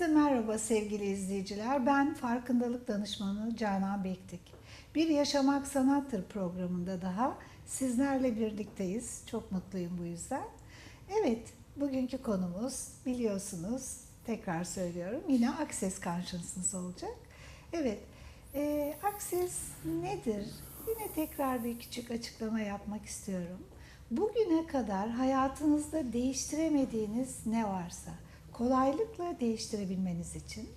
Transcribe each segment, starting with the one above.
Herkese merhaba sevgili izleyiciler. Ben farkındalık danışmanı Canan Bektik. Bir Yaşamak Sanattır programında daha sizlerle birlikteyiz. Çok mutluyum bu yüzden. Evet, bugünkü konumuz biliyorsunuz, tekrar söylüyorum, yine Access Consciousness olacak. Evet, e, Access nedir? Yine tekrar bir küçük açıklama yapmak istiyorum. Bugüne kadar hayatınızda değiştiremediğiniz ne varsa kolaylıkla değiştirebilmeniz için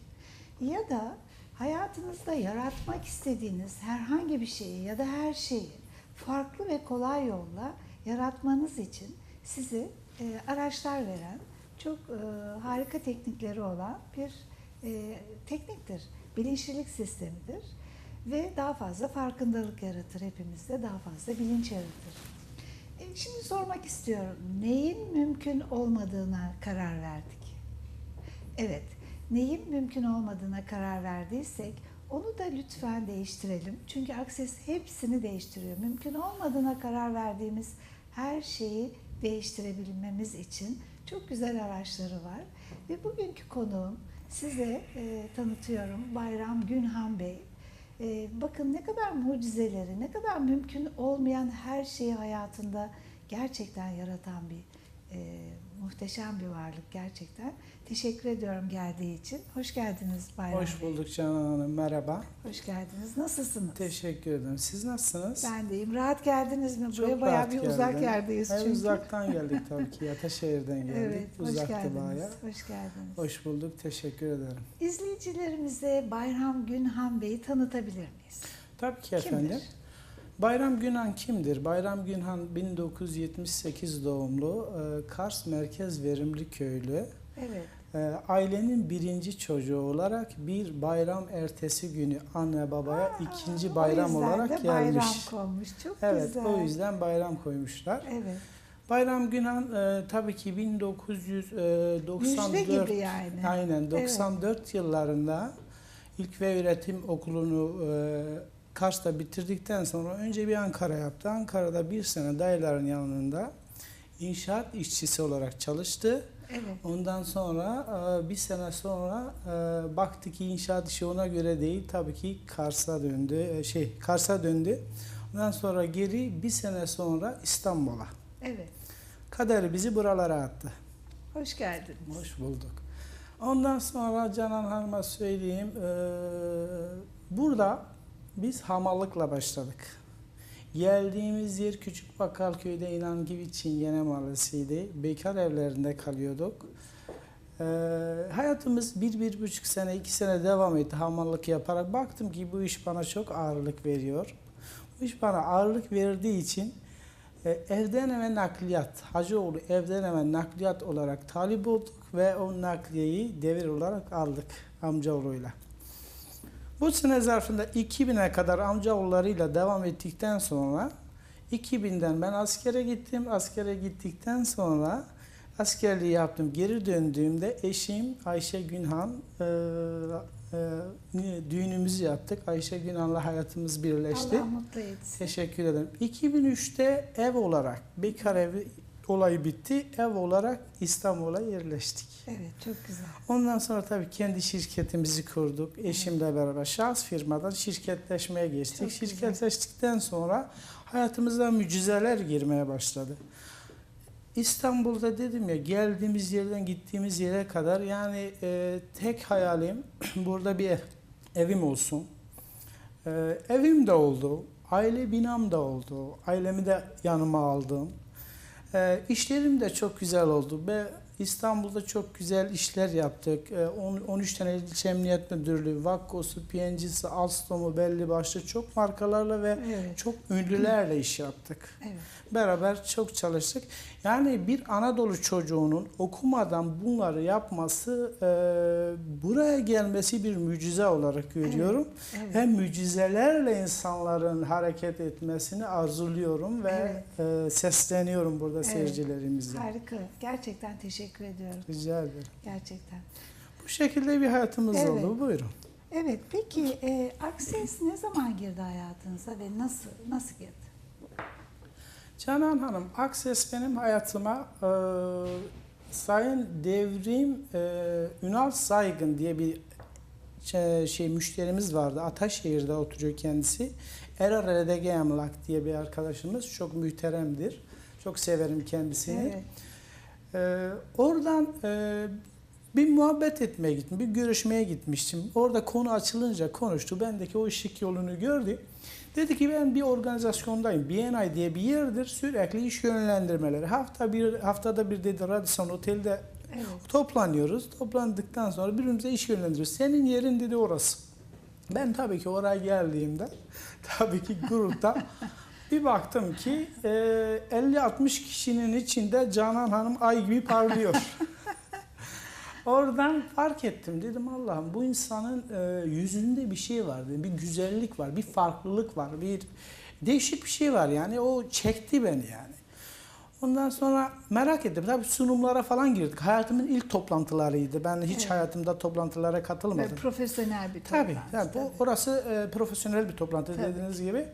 ya da hayatınızda yaratmak istediğiniz herhangi bir şeyi ya da her şeyi farklı ve kolay yolla yaratmanız için size e, araçlar veren çok e, harika teknikleri olan bir e, tekniktir. Bilinçlilik sistemidir ve daha fazla farkındalık yaratır hepimizde, daha fazla bilinç yaratır. E, Şimdi sormak istiyorum. Neyin mümkün olmadığına karar verdik? Evet, neyin mümkün olmadığına karar verdiysek onu da lütfen değiştirelim. Çünkü Akses hepsini değiştiriyor. Mümkün olmadığına karar verdiğimiz her şeyi değiştirebilmemiz için çok güzel araçları var. Ve bugünkü konuğum size e, tanıtıyorum Bayram Günhan Bey. E, bakın ne kadar mucizeleri, ne kadar mümkün olmayan her şeyi hayatında gerçekten yaratan bir e, muhteşem bir varlık gerçekten. Teşekkür ediyorum geldiği için. Hoş geldiniz Bayram Hoş Bey. bulduk Canan Hanım. Merhaba. Hoş geldiniz. Nasılsınız? Teşekkür ederim. Siz nasılsınız? Ben deyim. Rahat geldiniz mi? Buraya Çok bayağı rahat bir uzak geldim. yerdeyiz çünkü. uzaktan geldik tabii ki. Ataşehir'den geldik. Evet, hoş Uzaktı geldiniz. bayağı. Hoş geldiniz. Hoş bulduk. Teşekkür ederim. İzleyicilerimize Bayram Günhan Bey'i tanıtabilir miyiz? Tabii ki Kimdir? Bayram Günhan kimdir? Bayram Günhan 1978 doğumlu, e, Kars Merkez Verimli Köylü. Evet. E, Ailenin birinci çocuğu olarak bir bayram ertesi günü anne babaya ikinci O bayram yüzden olarak gelmiş. bayram konmuş. Çok Evet, güzel. o yüzden bayram koymuşlar. Evet. Bayram Günhan e, tabii ki 1994 Müjde gibi yani. aynen 94 yıllarında ilk ve öğretim okulunu e, Kars'ta bitirdikten sonra önce bir Ankara yaptı. Ankara'da bir sene dayıların yanında inşaat işçisi olarak çalıştı. Evet. Ondan sonra e, bir sene sonra e, baktı ki inşaat işi ona göre değil. Tabii ki Kars'a döndü. e, Şey Kars'a döndü. Ondan sonra geri bir sene sonra İstanbul'a. Evet. Kader bizi buralara attı. Hoş geldiniz. Hoş bulduk. Ondan sonra Canan Hanım'a söyleyeyim. burada biz hamallıkla başladık. Geldiğimiz yer Küçük Bakkalköy'de İnan gibi Çingene Mahallesi'ydi. Bekar evlerinde kalıyorduk. Eee, hayatımız bir, bir buçuk sene, iki sene devam etti hamallık yaparak. Baktım ki bu iş bana çok ağırlık veriyor. Bu iş bana ağırlık verdiği için e, evden eve nakliyat, Hacıoğlu evden eve nakliyat olarak talip olduk ve o nakliyeyi devir olarak aldık amcaoğluyla. Bu sene zarfında 2000'e kadar amcaoğullarıyla devam ettikten sonra 2000'den ben askere gittim. Askere gittikten sonra askerliği yaptım. Geri döndüğümde eşim Ayşe Günhan e, e, düğünümüzü yaptık. Ayşe Günhan'la hayatımız birleşti. Allah mutlu etsin. Teşekkür ederim. 2003'te ev olarak, bekar evi olayı bitti. Ev olarak İstanbul'a yerleştik. Evet çok güzel. Ondan sonra tabii kendi şirketimizi kurduk. Eşimle beraber şahıs firmadan şirketleşmeye geçtik. Çok güzel. Şirketleştikten sonra hayatımıza mucizeler girmeye başladı. İstanbul'da dedim ya geldiğimiz yerden gittiğimiz yere kadar yani e, tek hayalim burada bir ev- evim olsun. E, evim de oldu. Aile binam da oldu. Ailemi de yanıma aldım. E, işlerim de çok güzel oldu. Ve İstanbul'da çok güzel işler yaptık. E, on- 13 tane ilçe emniyet müdürlüğü, Vakkosu, PNG'si, Alstom'u belli başlı çok markalarla ve Evet. çok ünlülerle iş yaptık. Evet. Beraber çok çalıştık. Yani bir Anadolu çocuğunun okumadan bunları yapması, e, buraya gelmesi bir mucize olarak görüyorum. Evet. Hem mucizelerle insanların hareket etmesini arzuluyorum ve e, sesleniyorum burada Evet. seyircilerimize. Harika. Gerçekten teşekkür ediyorum. Rica ederim. Gerçekten. Bu şekilde bir hayatımız Evet. oldu. Buyurun. Evet. Peki e, Akses ne zaman girdi hayatınıza ve nasıl nasıl girdi? Canan Hanım, Akses benim hayatıma e, Sayın Devrim e, Ünal Saygın diye bir şey, şey müşterimiz vardı. Ataşehir'de oturuyor kendisi. Erar Redege Emlak diye bir arkadaşımız. Çok mühteremdir. Çok severim kendisini. Evet. Ee, oradan e, bir muhabbet etmeye gittim, bir görüşmeye gitmiştim. Orada konu açılınca konuştu. Bendeki o ışık yolunu gördü. Dedi ki ben bir organizasyondayım. BNI diye bir yerdir. Sürekli iş yönlendirmeleri. Hafta bir haftada bir dedi Radisson Otel'de Evet. toplanıyoruz. Toplandıktan sonra birbirimize iş yönlendiriyoruz. Senin yerin dedi orası. Ben tabii ki oraya geldiğimde tabii ki grupta bir baktım ki e, 50-60 kişinin içinde Canan Hanım ay gibi parlıyor. Oradan fark ettim. Dedim Allah'ım bu insanın e, yüzünde bir şey var. dedim. Bir güzellik var, bir farklılık var, bir değişik bir şey var yani. O çekti beni yani. Ondan sonra merak ettim. Tabii sunumlara falan girdik. Hayatımın ilk toplantılarıydı. Ben hiç Evet. hayatımda toplantılara Ve katılmadım. profesyonel bir Tabii, toplantı. tabii. Bu, orası e, profesyonel bir toplantı Tabii. dediğiniz gibi.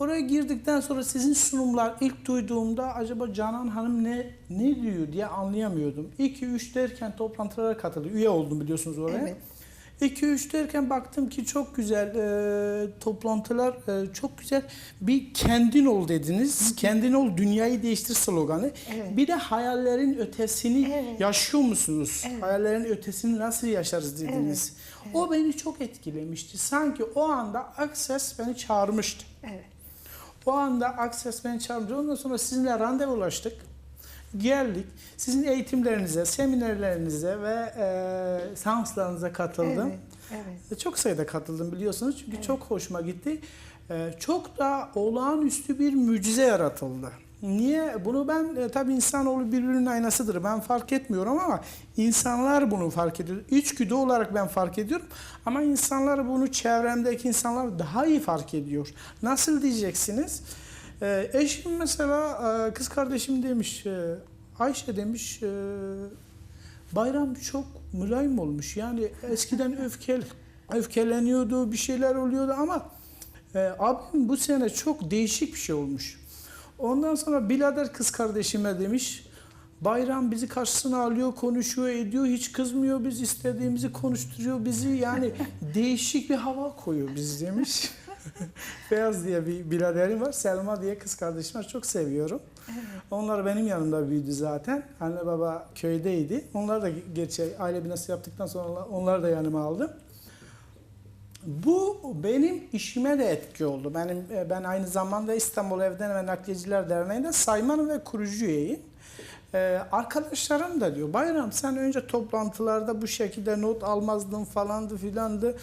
Oraya girdikten sonra sizin sunumlar ilk duyduğumda acaba Canan Hanım ne ne diyor diye anlayamıyordum. 2 3 derken toplantılara katıldı. Üye oldum biliyorsunuz oraya. Evet. 2 3 derken baktım ki çok güzel e, toplantılar, e, çok güzel bir kendin ol dediniz. kendin ol dünyayı değiştir sloganı. Evet. Bir de hayallerin ötesini Evet. yaşıyor musunuz? Evet. Hayallerin ötesini nasıl yaşarız dediniz. Evet. O beni çok etkilemişti. Sanki o anda Access beni çağırmıştı. Evet. O anda Access beni çağırmıştı. Ondan sonra sizinle randevulaştık. Geldik. Sizin eğitimlerinize, seminerlerinize ve e, seanslarınıza katıldım. Evet. Evet. Çok sayıda katıldım biliyorsunuz çünkü Evet. çok hoşuma gitti. Ee, çok da olağanüstü bir mucize yaratıldı. Niye? Bunu ben e, tabii insanoğlu birbirinin aynasıdır. Ben fark etmiyorum ama insanlar bunu fark ediyor. İçgüdü olarak ben fark ediyorum ama insanlar bunu çevremdeki insanlar daha iyi fark ediyor. Nasıl diyeceksiniz? Ee, eşim mesela e, kız kardeşim demiş e, Ayşe demiş e, Bayram çok mülayim olmuş. Yani eskiden öfkel öfkeleniyordu, bir şeyler oluyordu ama e, abim bu sene çok değişik bir şey olmuş. Ondan sonra birader kız kardeşime demiş. Bayram bizi karşısına alıyor, konuşuyor, ediyor, hiç kızmıyor. Biz istediğimizi konuşturuyor bizi. Yani değişik bir hava koyuyor biz demiş. Beyaz diye bir biraderim var. Selma diye kız kardeşim var. Çok seviyorum. Onlar benim yanımda büyüdü zaten. Anne baba köydeydi. Onlar da gerçi aile binası yaptıktan sonra onlar da yanıma aldım. Bu benim işime de etki oldu. Benim e, ben aynı zamanda İstanbul Evden ve Nakliyeciler Derneği'nde sayman ve kurucu üyeyim. Ee, arkadaşlarım da diyor Bayram sen önce toplantılarda bu şekilde not almazdın falandı filandı.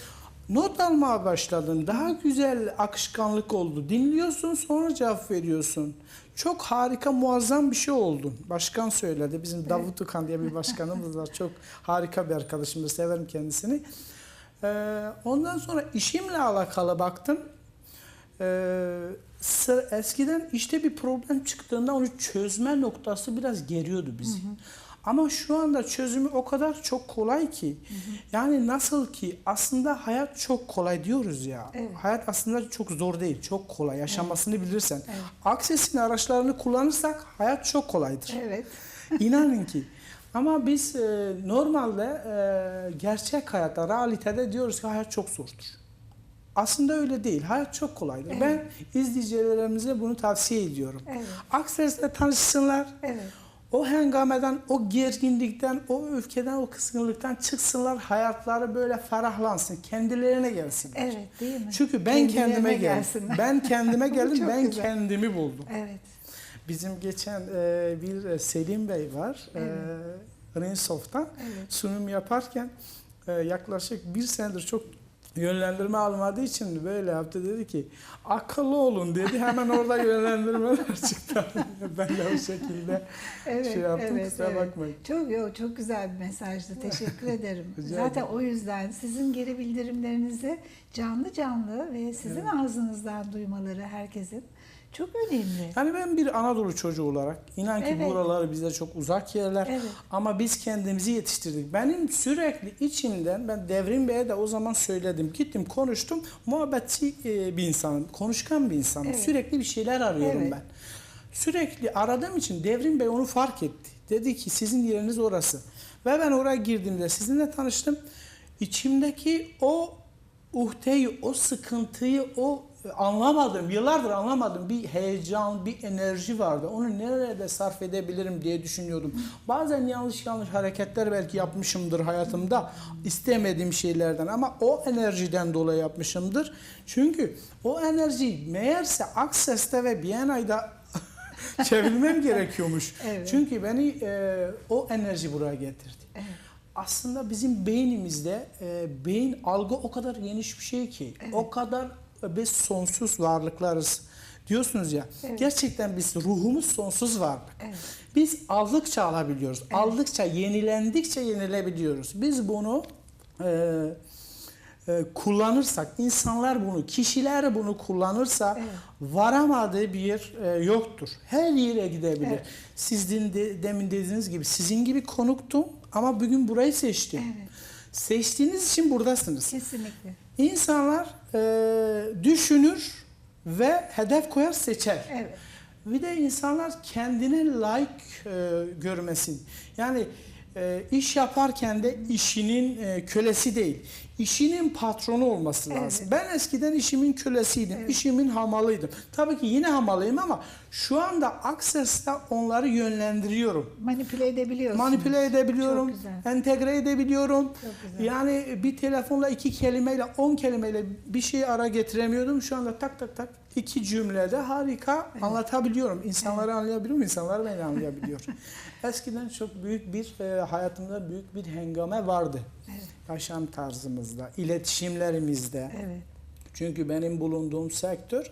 Not almaya başladın. Daha güzel akışkanlık oldu. Dinliyorsun sonra cevap veriyorsun. Çok harika muazzam bir şey oldun. Başkan söyledi. Bizim Davut Ukan diye bir başkanımız var. Çok harika bir arkadaşımdır. Severim kendisini. Ee, ondan sonra işimle alakalı baktım. Ee, eskiden işte bir problem çıktığında onu çözme noktası biraz geriyordu bizi. Ama şu anda çözümü o kadar çok kolay ki. Yani nasıl ki aslında hayat çok kolay diyoruz ya. Evet. Hayat aslında çok zor değil, çok kolay. Yaşamasını bilirsen. Evet. Access'in araçlarını kullanırsak hayat çok kolaydır. Evet. İnanın ki. Ama biz e, normalde e, gerçek hayatta, realitede diyoruz ki hayat çok zordur. Aslında öyle değil. Hayat çok kolaydır. Evet. Ben izleyicilerimize bunu tavsiye ediyorum. Evet. Access'le tanışsınlar. Evet. O hengameden, o gerginlikten, o öfkeden, o kızgınlıktan çıksınlar. Hayatları böyle ferahlansın. Kendilerine gelsinler. Evet değil mi? Çünkü ben Kendilerine kendime geldim. gelsinler. Ben kendime geldim. Ben güzel. kendimi buldum. Evet. Bizim geçen e, bir e, Selim Bey var. Evet. E, Rensof'tan Evet. sunum yaparken e, yaklaşık bir senedir çok yönlendirme almadığı için böyle yaptı. Dedi ki akıllı olun dedi. Hemen orada yönlendirmeler çıktı. ben de o şekilde Evet, şey yaptım. evet, kusura evet. bakmayın. Çok yo, çok güzel bir mesajdı. Teşekkür ederim. Zaten o yüzden sizin geri bildirimlerinizi canlı canlı ve sizin Evet. ağzınızdan duymaları herkesin çok önemli. Yani ben bir Anadolu çocuğu olarak inan ki Evet. buralar bize çok uzak yerler. Evet. Ama biz kendimizi yetiştirdik. Benim sürekli içimden ben Devrim Bey'e de o zaman söyledim. Gittim konuştum. Muhabbetçi e, bir insanım. Konuşkan bir insanım. Evet. Sürekli bir şeyler arıyorum Evet. ben. Sürekli aradığım için Devrim Bey onu fark etti. Dedi ki sizin yeriniz orası. Ve ben oraya girdiğimde sizinle tanıştım. İçimdeki o uhteyi, o sıkıntıyı, o anlamadım, yıllardır anlamadım. Bir heyecan, bir enerji vardı. Onu nerede sarf edebilirim diye düşünüyordum. Bazen yanlış yanlış hareketler belki yapmışımdır hayatımda. istemediğim şeylerden ama o enerjiden dolayı yapmışımdır. Çünkü o enerji meğerse Akses'te ve Biennale'da çevirmem gerekiyormuş. Evet. Çünkü beni e, o enerji buraya getirdi. Evet. Aslında bizim beynimizde e, beyin algı o kadar geniş bir şey ki, o kadar biz sonsuz varlıklarız. Diyorsunuz ya, Evet. gerçekten biz ruhumuz sonsuz varlık. Evet. Biz aldıkça alabiliyoruz. Aldıkça, yenilendikçe yenilebiliyoruz. Biz bunu e, e, kullanırsak, insanlar bunu, kişiler bunu kullanırsa Evet. varamadığı bir yer e, yoktur. Her yere gidebilir. Evet. Sizin de, demin dediğiniz gibi sizin gibi konuktum ama bugün burayı seçtim. Evet. Seçtiğiniz için buradasınız. Kesinlikle. İnsanlar e, düşünür ve hedef koyar seçer. Evet. Bir de insanlar kendine layık e, görmesin. Yani e, iş yaparken de işinin e, kölesi değil, işinin patronu olması lazım. Evet. Ben eskiden işimin kölesiydim, Evet. işimin hamalıydım. Tabii ki yine hamalıyım ama şu anda Access'te onları yönlendiriyorum. Manipüle edebiliyorsunuz. Manipüle edebiliyorum, Çok güzel. entegre edebiliyorum. Çok güzel. Yani bir telefonla iki kelimeyle, on kelimeyle bir şeyi ara getiremiyordum. Şu anda tak tak tak iki cümlede harika anlatabiliyorum. İnsanları anlayabiliyorum, insanlar beni anlayabiliyor. Eskiden çok büyük bir e, hayatımda büyük bir hengame vardı. Evet. Yaşam tarzımızda, iletişimlerimizde. Evet. Çünkü benim bulunduğum sektör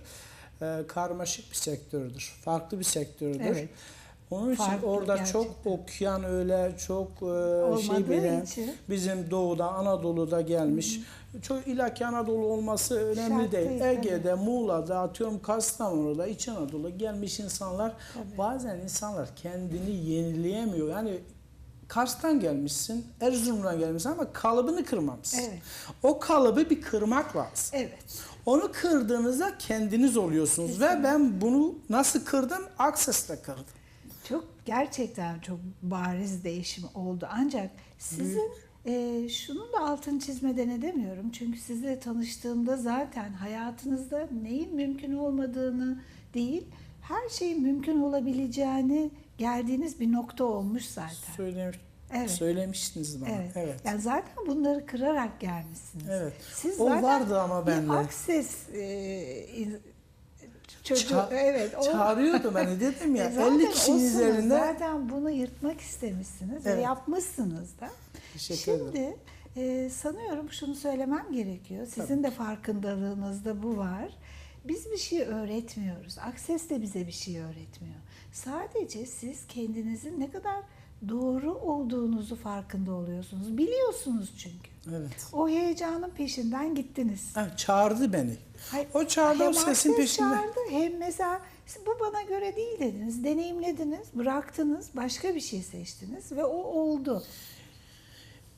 e, karmaşık bir sektördür. Farklı bir sektördür. Evet. Onun için Farklı orada gerçekten. çok okuyan öyle çok e, şey bilen için. bizim doğuda Anadolu'da gelmiş. Çok ilaki Anadolu olması önemli Şart değil. değil, Ege'de, Muğla'da, atıyorum Kastamonu'da, İç Anadolu gelmiş insanlar Tabii. bazen insanlar kendini yenileyemiyor. Yani Kars'tan gelmişsin, Erzurum'dan gelmişsin ama kalıbını kırmamışsın. Evet. O kalıbı bir kırmak lazım. Evet. Onu kırdığınızda kendiniz oluyorsunuz Kesinlikle. ve ben bunu nasıl kırdım? Access'te kırdım. Çok gerçekten çok bariz değişim oldu. Ancak sizin e, şunun da altını çizmeden edemiyorum. Çünkü sizle tanıştığımda zaten hayatınızda neyin mümkün olmadığını değil, her şeyin mümkün olabileceğini geldiğiniz bir nokta olmuş zaten. Söylemiş, Evet. söylemiştiniz bana. Evet. Evet. Yani zaten bunları kırarak gelmişsiniz. Evet. Siz O vardı ama bir bende. akses e, çocuğu Ça- evet o Çağırıyordu beni dedim ya E zaten 50 kişinin osunuz. üzerinde. Zaten bunu yırtmak istemişsiniz ve Evet. yapmışsınız da. Teşekkür ederim. Şimdi e, sanıyorum şunu söylemem gerekiyor. Sizin de farkındalığınızda bu var. Biz bir şey öğretmiyoruz. Akses de bize bir şey öğretmiyor. Sadece siz kendinizin ne kadar doğru olduğunuzu farkında oluyorsunuz. Biliyorsunuz çünkü. Evet. O heyecanın peşinden gittiniz. Ha, çağırdı beni. Hayır, O çağırdı o sesin akses peşinde. çağırdı hem mesela bu bana göre değil dediniz. Deneyimlediniz, bıraktınız, başka bir şey seçtiniz ve o oldu.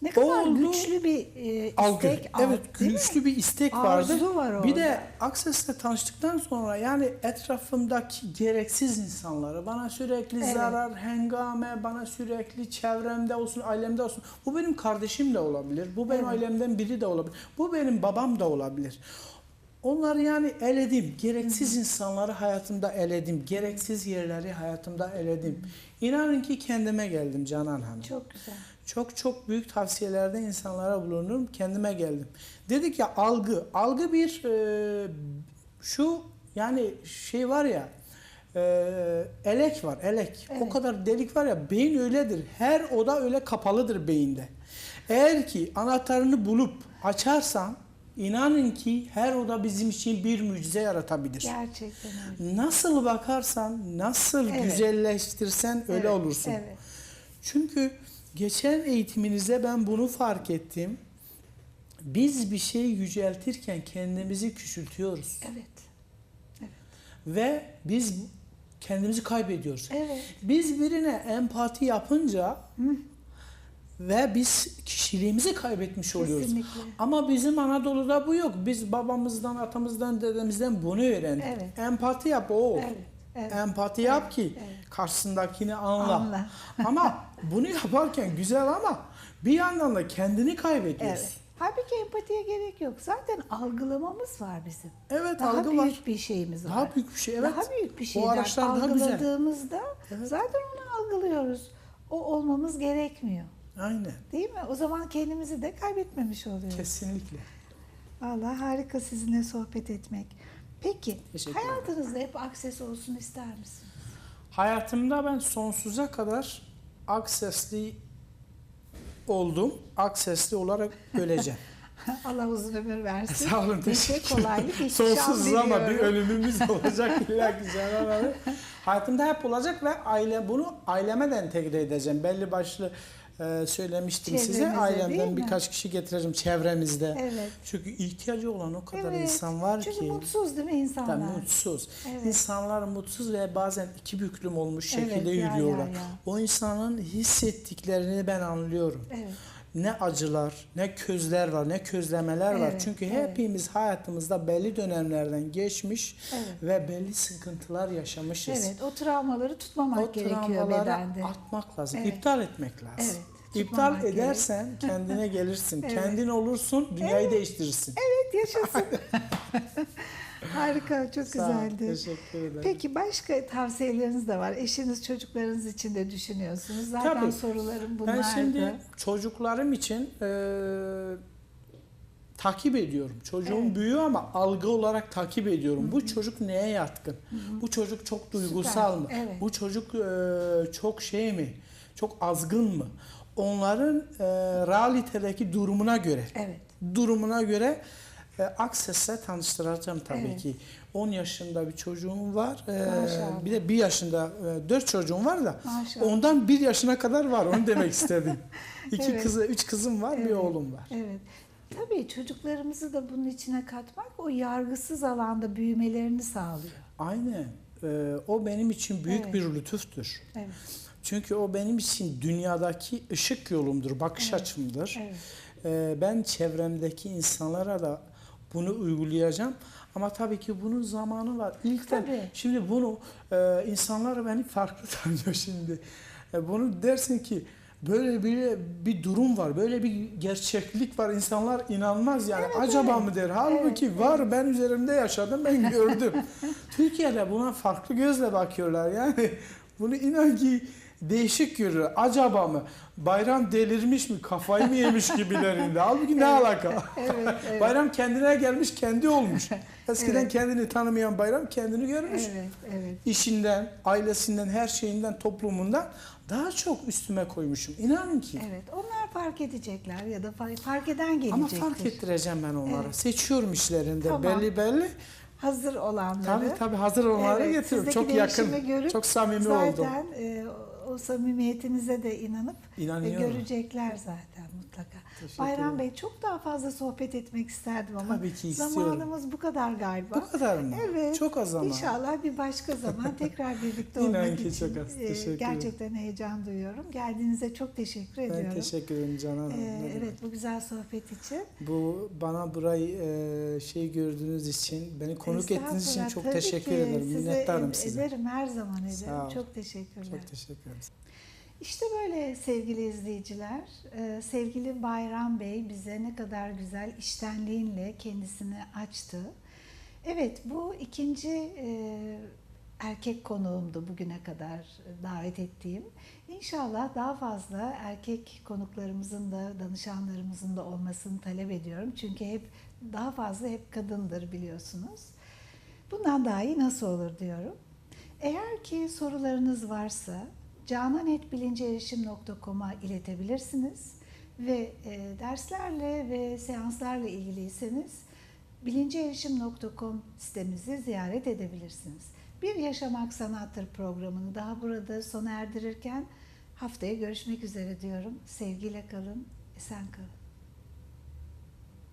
Ne kadar Oldu. güçlü bir e, Algı. istek, algı, evet mi? güçlü bir istek Arzu vardı. var bir orada. de Access'le tanıştıktan sonra yani etrafımdaki gereksiz insanları bana sürekli Evet. zarar, hengame, bana sürekli çevremde olsun, ailemde olsun. Bu benim kardeşim de olabilir. Bu benim Evet. ailemden biri de olabilir. Bu benim babam da olabilir. Onları yani eledim. Gereksiz insanları hayatımda eledim. Gereksiz yerleri hayatımda eledim. İnanın ki kendime geldim Canan Hanım. Çok güzel. Çok çok büyük tavsiyelerde insanlara bulunurum. Kendime geldim. Dedik ya algı. Algı bir e, şu yani şey var ya e, elek var elek. O Evet. kadar delik var ya beyin öyledir. Her oda öyle kapalıdır beyinde. Eğer ki anahtarını bulup açarsan inanın ki her oda bizim için bir mucize yaratabilir. Gerçekten öyle. Nasıl bakarsan, nasıl Evet. güzelleştirsen öyle Evet, olursun. Evet. Çünkü geçen eğitiminizde ben bunu fark ettim. Biz bir şey yüceltirken kendimizi küçültüyoruz. Evet. Ve biz kendimizi kaybediyoruz. Evet. Biz birine empati yapınca ve biz kişiliğimizi kaybetmiş oluyoruz. Kesinlikle. Ama bizim Anadolu'da bu yok. Biz babamızdan, atamızdan, dedemizden bunu öğrendik. Evet. Empati yap o. Evet. Evet. Empati yap ki Evet. karşısındakini anla. Anla. ama bunu yaparken güzel ama bir yandan da kendini kaybediyorsun. Evet. Halbuki empatiye gerek yok. Zaten algılamamız var bizim. Evet, Daha algı büyük var. bir şeyimiz var. Daha büyük bir şey evet. Daha büyük bir O şeyden araçlar daha güzel. Evet. zaten onu algılıyoruz. O olmamız gerekmiyor. Aynen. Değil mi? O zaman kendimizi de kaybetmemiş oluyoruz. Kesinlikle. Vallahi harika sizinle sohbet etmek. Peki hayatınızda hep akses olsun ister misiniz? Hayatımda ben sonsuza kadar aksesli oldum. Aksesli olarak öleceğim. Allah uzun ömür versin. Sağ olun. Teşekkür kolaylık, Sonsuz ama bir ölümümüz olacak illa ki. Hayatımda hep olacak ve aile bunu aileme de entegre edeceğim. Belli başlı e, söylemiştim size. Çevremize, değil Ailemden birkaç kişi getireceğim çevremizde. Evet. Çünkü ihtiyacı olan o kadar Evet. insan var Çünkü ki. mutsuz değil mi insanlar? Tabii mutsuz. Evet. İnsanlar mutsuz ve bazen iki büklüm olmuş Evet, şekilde ya, yürüyorlar. ya, ya. O insanın hissettiklerini ben anlıyorum. Evet. Ne acılar, ne közler var, ne közlemeler var. Evet, Çünkü evet. hepimiz hayatımızda belli dönemlerden geçmiş Evet. ve belli sıkıntılar yaşamışız. Evet, o travmaları tutmamak O gerekiyor travmaları bedende. atmak lazım, Evet. iptal etmek lazım. Evet, İptal tutmamak edersen kendine gelirsin, Evet. kendin olursun, dünyayı değiştirirsin. Evet, yaşasın. Harika, çok Sağ güzeldi. Teşekkür ederim. Peki başka tavsiyeleriniz de var. Eşiniz, çocuklarınız için de düşünüyorsunuz. Zaten Tabii. sorularım bunlardı. Ben şimdi çocuklarım için e, takip ediyorum. Çocuğum Evet. büyüyor ama algı olarak takip ediyorum. Bu çocuk neye yatkın? Bu çocuk çok duygusal mı? Evet. Bu çocuk e, çok şey mi? Çok azgın mı? Onların e, realitedeki durumuna göre, Evet. durumuna göre e, Access'le tanıştıracağım tabii Evet. ki. 10 yaşında bir çocuğum var. E, bir de 1 yaşında e, 4 çocuğum var da Maşallah. ondan 1 yaşına kadar var. Onu demek istedim. İki Evet. kızı, üç kızım var, bir Evet. oğlum var. Evet. Tabii çocuklarımızı da bunun içine katmak o yargısız alanda büyümelerini sağlıyor. Aynen. E, o benim için büyük Evet. bir lütuftür. Evet. Çünkü o benim için dünyadaki ışık yolumdur, bakış Evet. açımdır. Evet. E, ben çevremdeki insanlara da bunu uygulayacağım. Ama tabii ki bunun zamanı var. İlkten Tabii. şimdi bunu e, insanlar beni farklı tanıyor şimdi. E, bunu dersin ki böyle bir bir durum var, böyle bir gerçeklik var. İnsanlar inanmaz yani. Acaba evet. mı der? Halbuki Evet, var. Ben üzerimde yaşadım, ben gördüm. Türkiye'de buna farklı gözle bakıyorlar. Yani bunu inan ki değişik görüyor. Acaba mı? Bayram delirmiş mi? Kafayı mı yemiş gibilerinde. Halbuki ne alaka? Evet, evet. Bayram kendine gelmiş, kendi olmuş. Eskiden Evet. kendini tanımayan bayram kendini görmüş. Evet, evet. İşinden, ailesinden, her şeyinden, toplumundan daha çok üstüme koymuşum. İnanın ki. Evet, onlar fark edecekler ya da fark, eden gelecektir. Ama fark ettireceğim ben onlara. Evet. Seçiyorum işlerinde Tamam. belli belli. Hazır olanları. Tabii tabii hazır olanları Evet, getiriyorum. Çok yakın, görüp çok samimi oldum. Zaten e, o samimiyetinize de inanıp e, İnanıyorum. görecekler zaten mutlaka. Teşekkür Bayram. Bey çok daha fazla sohbet etmek isterdim ama Tabii ki istiyorum. zamanımız bu kadar galiba. Bu kadar mı? Evet. Çok az zaman. İnşallah bir başka zaman tekrar birlikte İnan olmak ki için çok az. e, Teşekkür ederim. gerçekten heyecan duyuyorum. Geldiğinize çok teşekkür ediyorum. Ben teşekkür ederim Canan Hanım. E, demek. evet bu güzel sohbet için. Bu bana burayı e, şey gördüğünüz için, beni konuk ettiğiniz için çok tabii teşekkür ki. ederim. Size Minnettarım size. Ederim her zaman ederim. Çok teşekkürler. Çok teşekkür ederim. İşte böyle sevgili izleyiciler. Ee, Sevgili Bayram Bey bize ne kadar güzel iştenliğinle kendisini açtı. Evet bu ikinci e, erkek konuğumdu bugüne kadar davet ettiğim. İnşallah daha fazla erkek konuklarımızın da danışanlarımızın da olmasını talep ediyorum. Çünkü hep daha fazla hep kadındır biliyorsunuz. Bundan daha iyi nasıl olur diyorum. Eğer ki sorularınız varsa cananetbilinceerişim.com'a iletebilirsiniz ve e, derslerle ve seanslarla ilgiliyseniz bilinceerişim.com sitemizi ziyaret edebilirsiniz. Bir Yaşamak Sanattır programını daha burada sona erdirirken haftaya görüşmek üzere diyorum. Sevgiyle kalın, esen kalın.